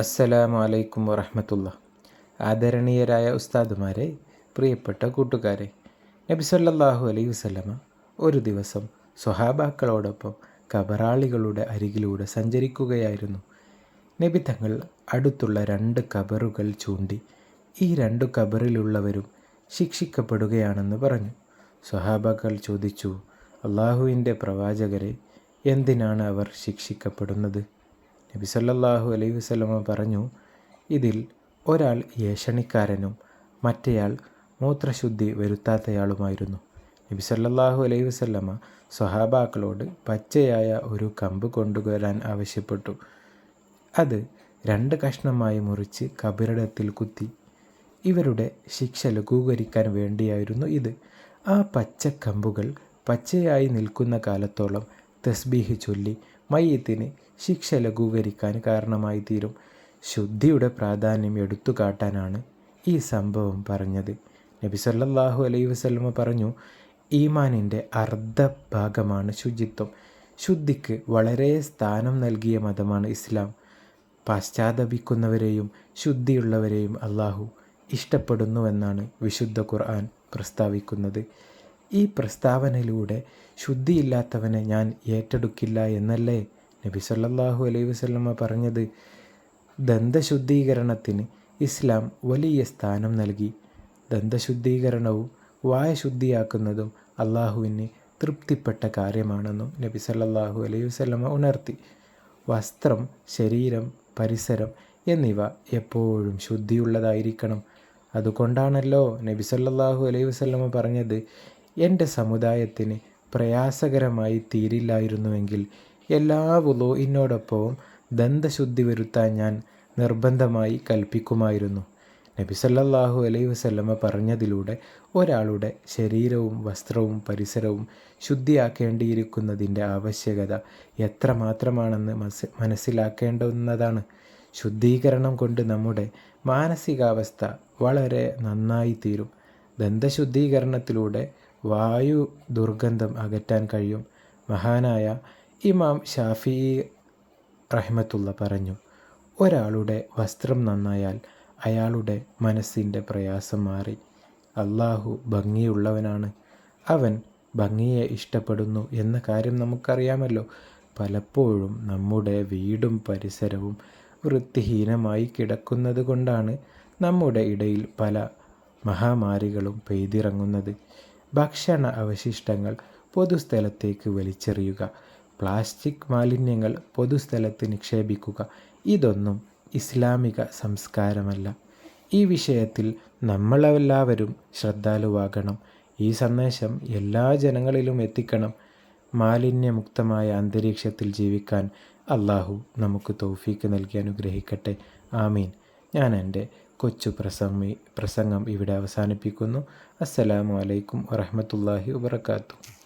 അസ്സലാമു അലൈക്കും വറഹമത്തുള്ള ആദരണീയരായ ഉസ്താദുമാരെ പ്രിയപ്പെട്ട കൂട്ടുകാരെ നബി സല്ലല്ലാഹു അലൈഹി വസല്ലമ ഒരു ദിവസം സ്വഹാബാക്കളോടൊപ്പം കബറാളികളുടെ അരികിലൂടെ സഞ്ചരിക്കുകയായിരുന്നു. നബി തങ്ങൾ അടുത്തുള്ള രണ്ട് കബറുകൾ ചൂണ്ടി ഈ രണ്ടു കബറിലുള്ളവരും ശിക്ഷിക്കപ്പെടുകയാണെന്ന് പറഞ്ഞു. സ്വഹാബാക്കൾ ചോദിച്ചു അള്ളാഹുവിന്റെ പ്രവാചകരെ എന്തിനാണ് അവർ ശിക്ഷിക്കപ്പെടുന്നത്? നബി സല്ലാഹു അലൈഹി വസല്ലമ പറഞ്ഞു ഇതിൽ ഒരാൾ ഏഷണിക്കാരനും മറ്റേയാൾ മൂത്രശുദ്ധി വരുത്താത്തയാളുമായിരുന്നു. നബി സല്ലാഹു അലൈഹി വസല്ലമ സ്വഹാബാക്കളോട് പച്ചയായ ഒരു കമ്പ് കൊണ്ടുവരാൻ ആവശ്യപ്പെട്ടു. അത് രണ്ട് കഷ്ണമായി മുറിച്ച് കബറിടത്തിൽ കുത്തി. ഇവരുടെ ശിക്ഷ ലഘൂകരിക്കാൻ വേണ്ടിയായിരുന്നു ഇത്. ആ പച്ചക്കമ്പുകൾ പച്ചയായി നിൽക്കുന്ന കാലത്തോളം തസ്ബീഹ് ചൊല്ലി മയ്യത്തിന് ശിക്ഷ ലഘൂകരിക്കാൻ കാരണമായി തീരും ശുദ്ധിയുടെ പ്രാധാന്യം എടുത്തു കാട്ടാനാണ് ഈ സംഭവം പറഞ്ഞത്. നബി സല്ലാഹു അലൈഹി വസ്ലമ പറഞ്ഞു ഈമാനിന്റെ അർദ്ധ ഭാഗമാണ് ശുചിത്വം. ശുദ്ധിക്ക് വളരെ സ്ഥാനം നൽകിയ മതമാണ് ഇസ്ലാം. പാശ്ചാത്തപിക്കുന്നവരെയും ശുദ്ധിയുള്ളവരെയും അള്ളാഹു ഇഷ്ടപ്പെടുന്നുവെന്നാണ് വിശുദ്ധ ഖുർആൻ പ്രസ്താവിക്കുന്നത്. ഈ പ്രസ്താവനയിലൂടെ ശുദ്ധിയില്ലാത്തവനെ ഞാൻ ഏറ്റെടുക്കില്ല എന്നല്ലേ നബി സല്ലാഹു അലൈഹി വസല്ലമ പറഞ്ഞത്? ദന്തശുദ്ധീകരണത്തിന് ഇസ്ലാം വലിയ സ്ഥാനം നൽകി. ദന്തശുദ്ധീകരണവും വായ ശുദ്ധിയാക്കുന്നതും അള്ളാഹുവിന് തൃപ്തിപ്പെട്ട കാര്യമാണെന്നും നബി സല്ലാഹു അലൈഹി വസല്ലമ ഉണർത്തി. വസ്ത്രം ശരീരം പരിസരം എന്നിവ എപ്പോഴും ശുദ്ധിയുള്ളതായിരിക്കണം. അതുകൊണ്ടാണല്ലോ നബി സല്ലല്ലാഹു അലൈഹി വസല്ലമ പറഞ്ഞത് എന്റെ സമുദായത്തിന് പ്രയാസകരമായി തീരില്ലായിരുന്നുവെങ്കിൽ എല്ലാ വുലോയിനോടൊപ്പവും ദന്തശുദ്ധി വരുത്താൻ ഞാൻ നിർബന്ധമായി കൽപ്പിക്കുമായിരുന്നു. നബി സല്ലല്ലാഹു അലൈഹി വസല്ലമ പറഞ്ഞതിലൂടെ ഒരാളുടെ ശരീരവും വസ്ത്രവും പരിസരവും ശുദ്ധിയാക്കേണ്ടിയിരിക്കുന്നതിന്റെ ആവശ്യകത എത്രമാത്രമാണെന്ന് മനസ്സിലാക്കേണ്ടുന്നതാണ്. ശുദ്ധീകരണം കൊണ്ട് നമ്മുടെ മാനസികാവസ്ഥ വളരെ നന്നായി തീരും ദന്തശുദ്ധീകരണത്തിലൂടെ വായു ദുർഗന്ധം അകറ്റാൻ കഴിയും. മഹാനായ ഇമാം ഷാഫി റഹ്മത്തുള്ള പറഞ്ഞു ഒരാളുടെ വസ്ത്രം നന്നായാൽ അയാളുടെ മനസ്സിന്റെ പ്രയാസം മാറി. അള്ളാഹു ഭംഗിയുള്ളവനാണ്. അവൻ ഭംഗിയെ ഇഷ്ടപ്പെടുന്നു എന്ന കാര്യം നമുക്കറിയാമല്ലോ. പലപ്പോഴും നമ്മുടെ വീടും പരിസരവും വൃത്തിഹീനമായി കിടക്കുന്നത് കൊണ്ടാണ് നമ്മുടെ ഇടയിൽ പല മഹാമാരികളും പെയ്തിറങ്ങുന്നത്. ഭക്ഷണ അവശിഷ്ടങ്ങൾ പൊതുസ്ഥലത്തേക്ക് വലിച്ചെറിയുക. പ്ലാസ്റ്റിക് മാലിന്യങ്ങൾ പൊതുസ്ഥലത്ത് നിക്ഷേപിക്കുക. ഇതൊന്നും ഇസ്ലാമിക സംസ്കാരമല്ല. ഈ വിഷയത്തിൽ നമ്മളെല്ലാവരും ശ്രദ്ധാലുവാകണം. ഈ സന്ദേശം എല്ലാ ജനങ്ങളിലും എത്തിക്കണം. മാലിന്യമുക്തമായ അന്തരീക്ഷത്തിൽ ജീവിക്കാൻ അള്ളാഹു നമുക്ക് തൗഫീക്ക് നൽകി അനുഗ്രഹിക്കട്ടെ. ആമീൻ. ഞാൻ എന്റെ കൊച്ചു പ്രസംഗി ഇവിടെ അവസാനിപ്പിക്കുന്നു. അസ്സലാമു അലൈക്കും വറഹമത്തല്ലാഹി വബർക്കാത്തു